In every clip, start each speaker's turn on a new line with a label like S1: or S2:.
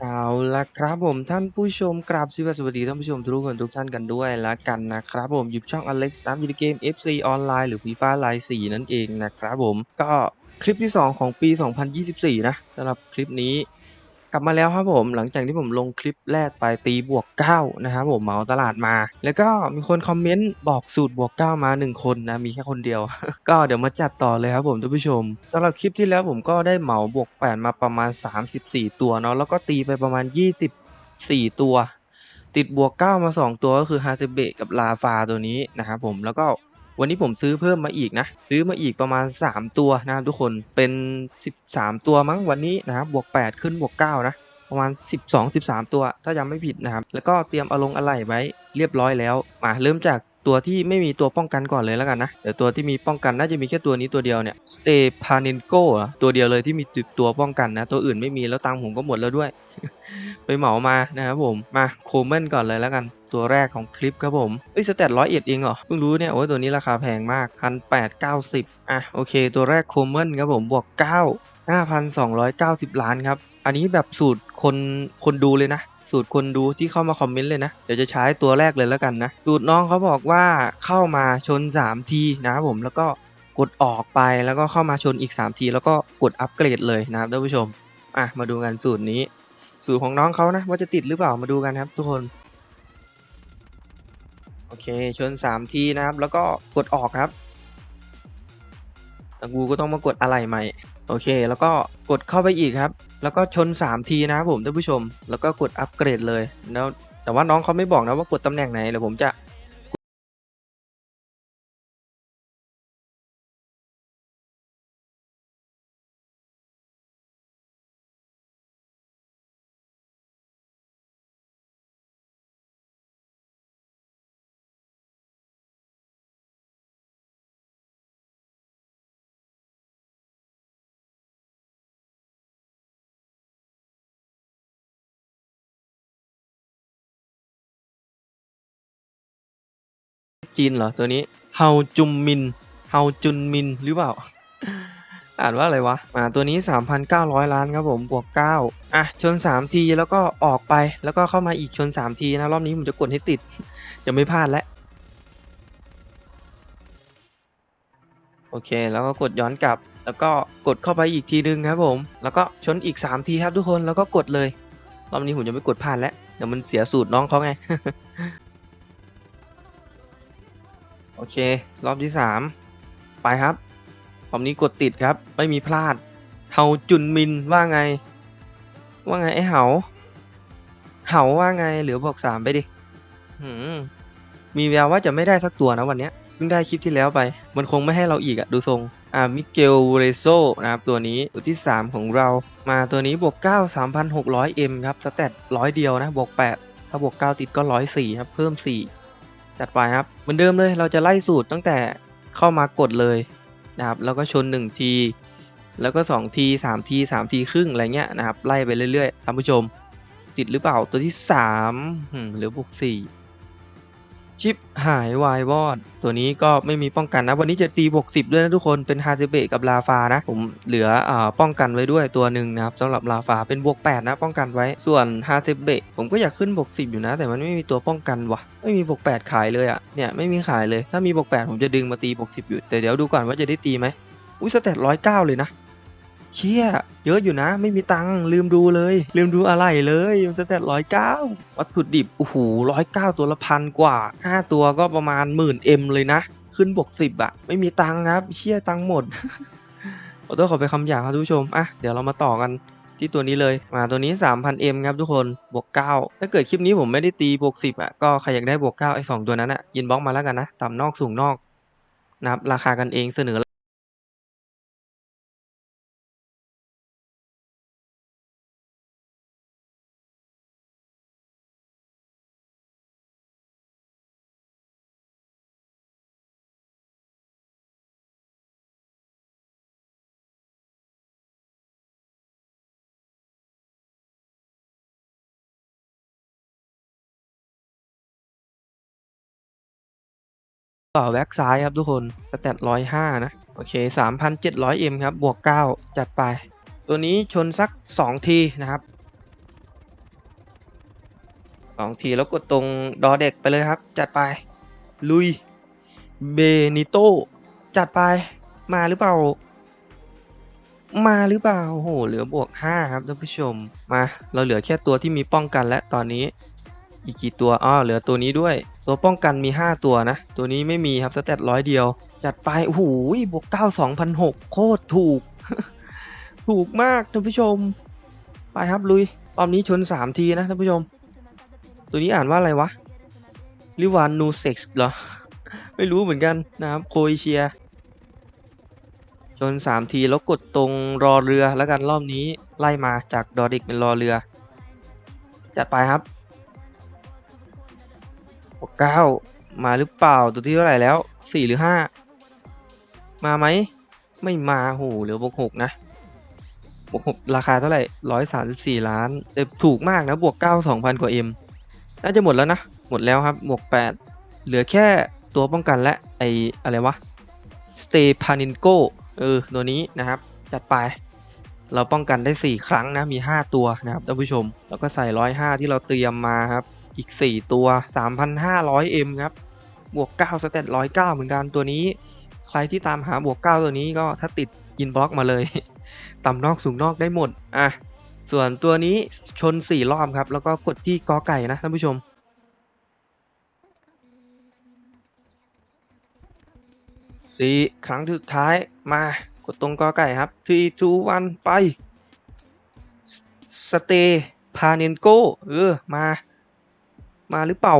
S1: เอาละครับผม ท่านผู้ชม กราบสวัสดีท่านผู้ชมทุกคนทุกท่านกันด้วยแล้วกันนะครับผมอยู่ช่อง Alex น้ำยูนิเกม FC ออนไลน์หรือ FIFA ไลน์4นั่นเองนะครับผม ก็คลิปที่ 2 ของปี 2024 นะสำหรับคลิปนี้ กลับมาแล้วครับผมหลังจากที่ผมลงคลิปแรกไปตีบวก9นะครับผมเหมาตลาดมา แล้วก็มีคนคอมเมนต์บอกสูตรบวก9มา 1 คนนะมีแค่คนเดียว ก็เดี๋ยวมาจัดต่อเลยครับผมท่านผู้ชมสำหรับคลิปที่แล้วผมก็ได้เหมาบวก 8 มาประมาณ 34 ตัวเนาะแล้วก็ตีไปประมาณ 24 ตัว ติดบวก 9 มา 2 ตัวก็คือฮาเซเบะกับลาฟาตัวนี้นะครับผมแล้วก็ วันนี้ผมซื้อเพิ่มมาอีกนะ ซื้อมาอีกประมาณ 3 ตัวนะครับทุกคนเป็น 13 ตัวมั้งวันนี้นะครับบวก 8 ขึ้นบวก 9 นะ ประมาณ 12 13 ตัว ถ้าจำไม่ผิดนะครับ แล้วก็เตรียมเอาลงอะไหล่ไว้เรียบร้อยแล้วมาเริ่มจากตัวที่ไม่มีตัวป้องกันก่อนเลยแล้วกันนะเดี๋ยวตัวที่มีป้องกันน่าจะมีแค่ตัวนี้ตัวเดียวเนี่ยสเตพานินโกตัวเดียวเลยที่มีตัวป้องกันนะ ตัวอื่นไม่มีแล้วตังผมก็หมดแล้วด้วย ไปเหมามานะครับผมมาโคเมนก่อนเลยแล้วกัน ตัวแรกของคลิปครับผมเอ้ยสเตตร้อยเอ็ดเองเหรอ เพิ่งรู้เนี่ย โอ้ยตัวนี้ราคาแพงมากพันแปดเก้าสิบอะ โอเค ตัวแรกโคเมนครับผม บวกเก้าห้าพันสองร้อยเก้าสิบล้านครับ อันนี้แบบสูตรคนคนดูเลยนะสูตรคนดูที่เข้ามาคอมเมนต์เลยนะ เดี๋ยวจะใช้ตัวแรกเลยแล้วกันนะ สูตรน้องเขาบอกว่าเข้ามาชน 3 ทีนะครับผมแล้วก็กดออกไปแล้วก็เข้ามาชนอีก 3 ที แล้วก็กดอัปเกรดเลยนะครับท่านผู้ชม อะมาดูกันสูตรนี้ สูตรของน้องเขานะว่าจะติดหรือเปล่ามาดูกันครับทุกคน อเคชน 3 ทีนะครับ แล้วก็กดออกครับแล้วกูก็ต้องมากดอะไรใหม่ โอเค แล้วก็กดเข้าไปอีกครับ แล้วก็ชน 3 ทีนะครับผมท่านผู้ชม แล้วก็กดอัปเกรดเลยแล้วแต่ว่าน้องเขาไม่บอกนะว่ากดตำแหน่งไหนเดี๋ยวผมจะ จีนเหรอตัวนี้เฮาจุมมินเฮาจุนมินหรือเปล่า อ่านว่าอะไรวะอ่าตัวนี้ 3,900 ล้านครับผมบวก 9 อะ ชน 3 ทีแล้วก็ออกไปแล้วก็เข้ามาอีกชน 3 ทีนะ รอบนี้ผมจะกดให้ติด จะไม่พลาดแล้วโอเค แล้วก็กดย้อนกลับ แล้วก็กดเข้าไปอีกทีนึงครับผม แล้วก็ชนอีก 3 ทีครับทุกคน แล้วก็กดเลย รอบนี้ผมจะไม่กดพลาดแล้ว เดี๋ยวมันเสียสูตรน้องเขาไง โอเค รอบที่สามไปครับรอบนี้กดติดครับ ไม่มีพลาดเฮาจุนมินว่าไง ว่าไงไอ้เหาเหาว่าไงเหลือบอกสามไปดิมีแววว่าจะไม่ได้สักตัวนะวันเนี้ยเพิ่งได้คลิปที่แล้วไป มันคงไม่ให้เราอีกอะดูทรง อ่ามิเกลเรโซนะครับตัวนี้ตัวที่ 3 ของเรา มาตัวนี้บวก 9 3,600 M ครับสแตทร้อยเดียวนะบวก 8 ถ้าบวก 9 ติดก็ 104ครับ เพิ่ม 4 จัดไปครับ เหมือนเดิมเลยเราจะไล่สูตรตั้งแต่เข้ามากดเลยนะครับ แล้วก็ชน1ทีแล้วก็2ที3ที3ทีครึ่งอะไรเงี้ยนะครับ ไล่ไปเรื่อยๆท่านผู้ชม ติดหรือเปล่าตัวที่3หรือบวก4 ชิปหายวายวอด ตัวนี้ก็ไม่มีป้องกันนะ วันนี้จะตีบวก10ด้วยนะทุกคนเป็นฮาเซเบะกับลาฟานะ ผมเหลืออป้องกันไว้ด้วยตัวหนึ่งนะครับสำหรับลาฟาเป็นบวก8นะป้องกันไว้ส่วนฮาเซเบะผมก็อยากขึ้นบวก10อยู่นะ แต่มันไม่มีตัวป้องกันวะไม่มีบวก8ขายเลยอะเนี่ยไม่มีขายเลยถ้ามีบวก8ผมจะดึงมาตีบวก10อยู่แต่เดี๋ยวดูก่อนว่าจะได้ตีไหมอุ้ยสเตตร้อยเก้าเลยนะ เชี่ยเยอะอยู่นะ ไม่มีตังค์ลืมดูเลย ลืมดูอะไรเลยมันสเตตร้อยเก้าวัตถุดิบโอ้โหร้อยเก้าตัวละพันกว่าห้าตัวก็ประมาณหมื่นเอ็มเลยนะ ขึ้นบวกสิบอะไม่มีตังค์ครับ เชี่ยตังค์หมดขอโทษขอไปคำหยาบครับทุกผู้ชมอะเดี๋ยวเรามาต่อกันที่ตัวนี้เลยมาตัวนี้ 3,000M ครับทุกคน บวก 9 ถ้าเกิดคลิปนี้ผมไม่ได้ตีบวก 10อะ ก็ใครอยากได้บวก 9 ไอ้สองตัวนั้นอะยินบล็อกมาแล้วกันนะ ต่ำนอกสูงนอกนะครับราคากันเองเสนอ ต่อแบ็กซ้ายครับทุกคนสแตทร้อยห้านะ โอเค 3,700M ครับ บวก9จัดไป ตัวนี้ชนสัก2ทีนะครับสองทีแล้วกดตรงดอเด็กไปเลยครับ จัดไป ลุย เบนิโตจัดไปมาหรือเปล่า มาหรือเปล่าโอ้โหเหลือบวกห้าครับท่านผู้ชมมา เราเหลือแค่ตัวที่มีป้องกันและตอนนี้ อีกกี่ตัวอ้อเหลือตัวนี้ด้วย ตัวป้องกันมี 5 ตัวนะ ตัวนี้ไม่มีครับสเตตร้อยเดียว จัดไปโอ้โหบวก9 2,006โคตรถูก ถูกมากท่านผู้ชม ไปครับลุยรอบนี้ชน 3 ทีนะท่านผู้ชม ตัวนี้อ่านว่าอะไรวะลิวานนูเซ็กเหรอ ไม่รู้เหมือนกันนะครับโคเอเชีย ชน 3 ทีแล้วกดตรงรอเรือแล้วกันรอบนี้ไล่มาจากดอดิกเป็นรอเรือ จัดไปครับ วกเก้ามาหรือเปล่าตัวที่เท่าไหร่แล้วสี่หรือห้ามาไหมไม่มาโหเหลือบวกหกนะบวกหกราคาเท่าไหร่ร้อยสามสิบสี่ล้านแต่ถูกมากนะบวกเก้าสองพันกว่าเอ็มน่าจะหมดแล้วนะ หมดแล้วครับบวกแปดเหลือแค่ตัวป้องกันและไออะไรวะสเตพานินโกเออตัวนี้นะครับ จัดไป เราป้องกันได้ 4 ครั้งนะ มี 5 ตัวนะครับท่านผู้ชม แล้วก็ใส่ 105 ที่เราเตรียมมาครับ อีก 4 ตัว 3,500M ครับ บวก9สเตต109 เหมือนกันตัวนี้ ใครที่ตามหาบวก 9 ตัวนี้ก็ถ้าติดอินบล็อกมาเลย ต่ำนอกสูงนอกได้หมด อะ ส่วนตัวนี้ชน 4 รอบครับ แล้วก็กดที่กอไก่นะท่านผู้ชม สี่ครั้งสุดท้ายมากดตรงกอไก่ครับ3 2 1 ไปสเตพาเนนโกเออ มา มาหรือเปล่า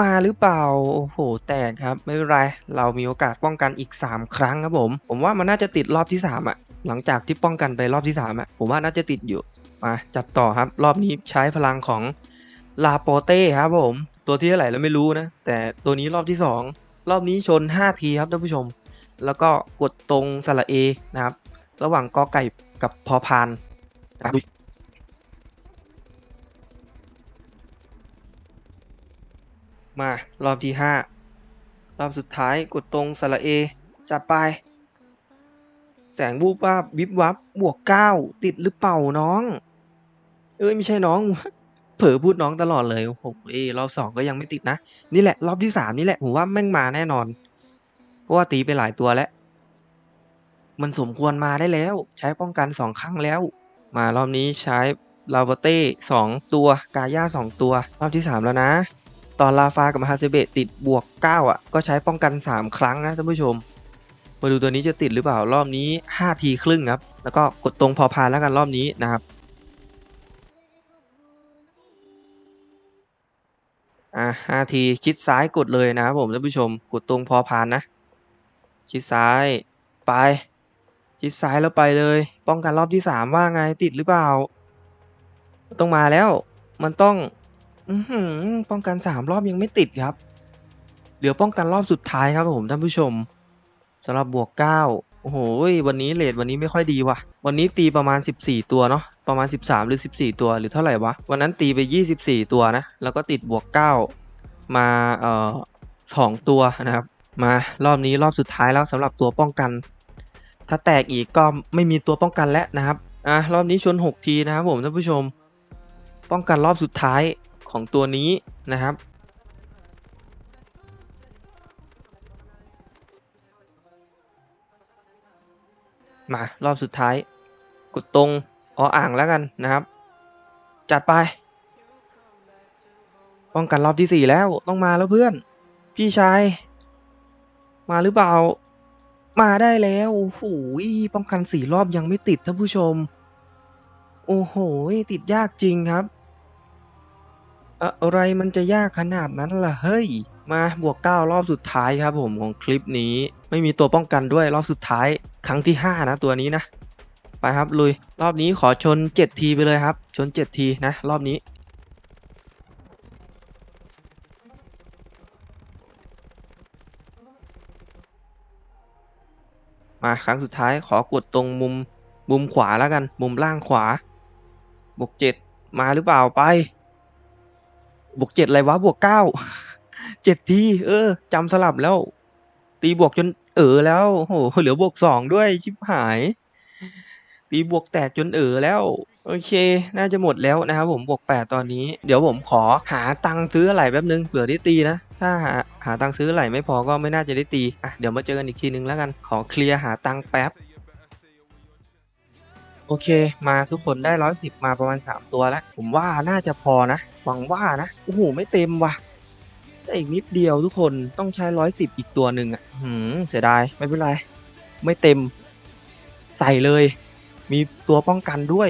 S1: มาหรือเปล่า โอ้โห แตกครับ ไม่เป็นไร เรามีโอกาสป้องกันอีก 3 ครั้งครับผม ผมว่ามันน่าจะติดรอบที่ 3 อะ หลังจากที่ป้องกันไปรอบที่ 3 อะ ผมว่าน่าจะติดอยู่ มาจัดต่อครับ รอบนี้ใช้พลังของลาโปเต้ครับผม ตัวที่เท่าไหร่แล้วไม่รู้นะ แต่ตัวนี้รอบที่ 2 รอบนี้ชน 5 ทีครับท่านผู้ชม แล้วก็กดตรงสระเอนะครับ ระหว่างกอไก่กับพอพานนะครับ มารอบที่ 5 รอบสุดท้ายกดตรงสระเอ จัดไป แสงวูบวาบวิบวับบวก9ติดหรือเปล่าน้อง เอ้ยไม่ใช่น้อง เผลอพูดน้องตลอดเลยโอ้โหเอรอบสองก็ยังไม่ติดนะ นี่แหละ รอบที่สามนี่แหละผมว่าแม่งมาแน่นอน เพราะว่าตีไปหลายตัวแล้วมันสมควรมาได้แล้ว ใช้ป้องกันสองครั้งแล้ว มารอบนี้ใช้ลาเบเต้สองตัวกาย่าสองตัว รอบที่สามแล้วนะ ตอนลาฟากับมาฮาเซเบะติดบวก 9 อะ ก็ใช้ป้องกัน 3 ครั้งนะท่านผู้ชม มาดูตัวนี้จะติดหรือเปล่ารอบนี้ 5 ทีครึ่งครับ แล้วก็กดตรงพอพานแล้วกันรอบนี้นะครับอะ5ทีชิดซ้ายกดเลยนะครับผมท่านผู้ชมกดตรงพอพานนะ ชิดซ้ายไป ชิดซ้ายแล้วไปเลย ป้องกันรอบที่ 3 ว่าไงติดหรือเปล่า ต้องมาแล้วมันต้อง อือหือป้องกันสามรอบยังไม่ติดครับ เหลือป้องกันรอบสุดท้ายครับผมท่านผู้ชมสำหรับบวกเก้าโอ้โหวันนี้เลทวันนี้ไม่ค่อยดีว่ะ วันนี้ตีประมาณ 14 ตัวเนาะประมาณ 13 หรือ 14 ตัวหรือเท่าไหร่วะ วันนั้นตีไป 24 ตัวนะ แล้วก็ติดบวก 9 มาเอ่อสองตัวนะครับ มารอบนี้รอบสุดท้ายแล้วสำหรับตัวป้องกัน ถ้าแตกอีกก็ไม่มีตัวป้องกันแล้วนะครับอะรอบนี้ชน 6 ทีนะครับผมท่านผู้ชม ป้องกันรอบสุดท้าย ของตัวนี้นะครับ มารอบสุดท้าย กดตรงออ่างแล้วกันนะครับ จัดไป ป้องกันรอบที่สี่แล้วต้องมาแล้วเพื่อน พี่ชาย มาหรือเปล่า มาได้แล้วโอ้โหป้องกันสี่รอบยังไม่ติดท่านผู้ชม โอ้โห ติดยากจริงครับ อะไรมันจะยากขนาดนั้นล่ะเฮ้ย มาบวก 9 รอบสุดท้ายครับผมของคลิปนี้ ไม่มีตัวป้องกันด้วยรอบสุดท้าย ครั้งที่ 5 นะตัวนี้นะ ไปครับลุย รอบนี้ขอชน 7 ทีไปเลยครับ ชน 7 ทีนะ รอบนี้มาครั้งสุดท้ายขอกดตรงมุมมุมขวาแล้วกัน มุมล่างขวาบวก7มาหรือเปล่าไป บวกเจ็ดอะไรวะบวกเก้าเจ็ดทีเออจำสลับแล้ว ตีบวกจนเออแล้วโอ้โหเหลือบวกสองด้วยชิบหาย ตีบวกแตกจนเออแล้ว โอเค น่าจะหมดแล้วนะครับผมบวกแปดตอนนี้ เดี๋ยวผมขอหาตังค์ซื้ออะไรแป๊บนึงเผื่อได้ตีนะ ถ้าหาหาตังค์ซื้ออะไรไม่พอก็ไม่น่าจะได้ตีอะเดี๋ยวมาเจอกันอีกทีนึงแล้วกันขอเคลียร์หาตังค์แป๊บโอเค มาทุกคนได้ร้อยสิบมาประมาณ3ตัวแล้ว ผมว่าน่าจะพอนะ หวังว่านะ โอ้โห ไม่เต็มว่ะใช่อีกนิดเดียวทุกคนต้องใช้ร้อยสิบอีกตัวหนึ่งอะหืมเสียดายไม่เป็นไร ไม่เต็ม ใส่เลย มีตัวป้องกันด้วย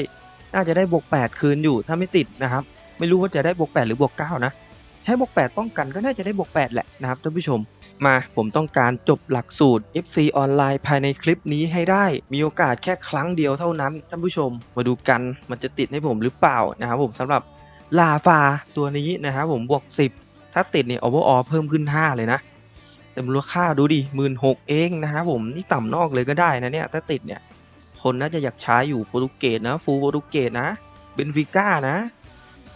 S1: น่าจะได้บวก8คืนอยู่ถ้าไม่ติดนะครับ ไม่รู้ว่าจะได้บวก8หรือบวก9นะใช้บวก8ป้องกันก็น่าจะได้บวก8แหละนะครับท่านผู้ชมมาผมต้องการจบหลักสูตร FC ออนไลน์ภายในคลิปนี้ให้ได้ มีโอกาสแค่ครั้งเดียวเท่านั้นท่านผู้ชม มาดูกันมันจะติดให้ผมหรือเปล่านะครับผมสำหรับ ลาฟาตัวนี้นะครับผมบวก 10 ถ้าติดเนี่ยโอเวอร์ออเพิ่มขึ้น 5 เลยนะ แต่มูลค่าดูดิหมื่นหกเองนะครับผมนี่ต่ำนอกเลยก็ได้นะเนี่ยถ้าติดเนี่ย คนน่าจะอยากใช้อยู่โปรตุเกสนะ ฟูโปรตุเกสนะเบนฟิก้านะ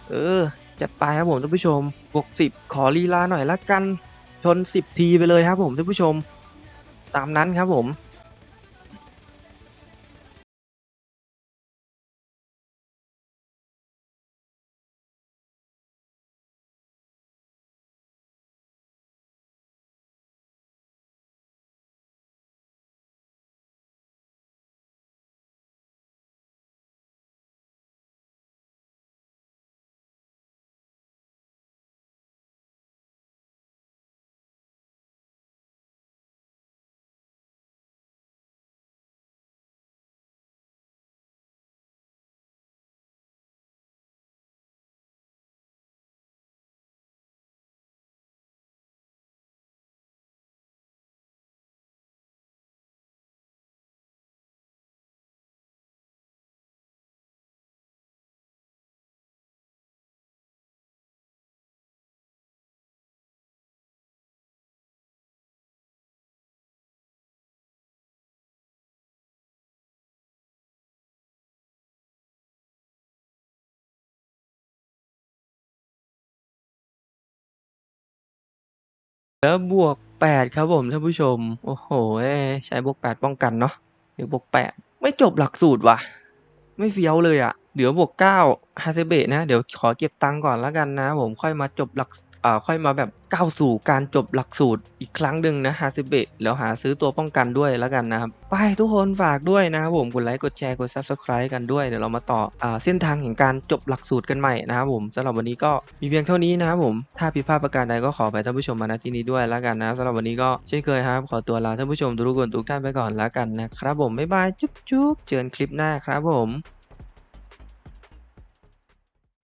S1: เออ จัดไปครับผมท่านผู้ชมบวกสิบขอลีลาหน่อยละกันชนสิบทีไปเลยครับผมท่านผู้ชม ตามนั้นครับผม แล้วบวกแปดครับผมท่านผู้ชม โอ้โหเอ้ยใช้บวกแปดป้องกันเนาะเดี๋ยวบวก8ไม่จบหลักสูตรว่ะ ไม่เฟี้ยวเลยอะ่ะ เดี๋ยวบวก9ฮาเซเบะนะ เดี๋ยวขอเก็บตังค์ก่อนแล้วกันนะ ผมค่อยมาจบหลัก ค่อยมาแบบก้าวสู่การจบหลักสูตรอีกครั้งหนึ่งนะฮาเซเบะแล้วหาซื้อตัวป้องกันด้วยแล้วกันนะครับ ไปทุกคนฝากด้วยนะครับผมกดไลค์กดแชร์กด Subscribe กันด้วย เดี๋ยวเรามาต่ออ่าเส้นทางแห่งการจบหลักสูตรกันใหม่นะครับผมสำหรับวันนี้ก็มีเพียงเท่านี้นะครับผมถ้าผิดพลาดประการใดก็ขอไปท่านผู้ชมมาณที่นี้ด้วยแล้วกันนะสำหรับวันนี้ก็เช่นเคยครับ ขอตัวลาท่านผู้ชมทุกคนทุกท่านไปก่อนแล้วกันนะครับผมบ๊ายบายจุ๊บจุ๊บเจอกันคลิปหน้าครับผม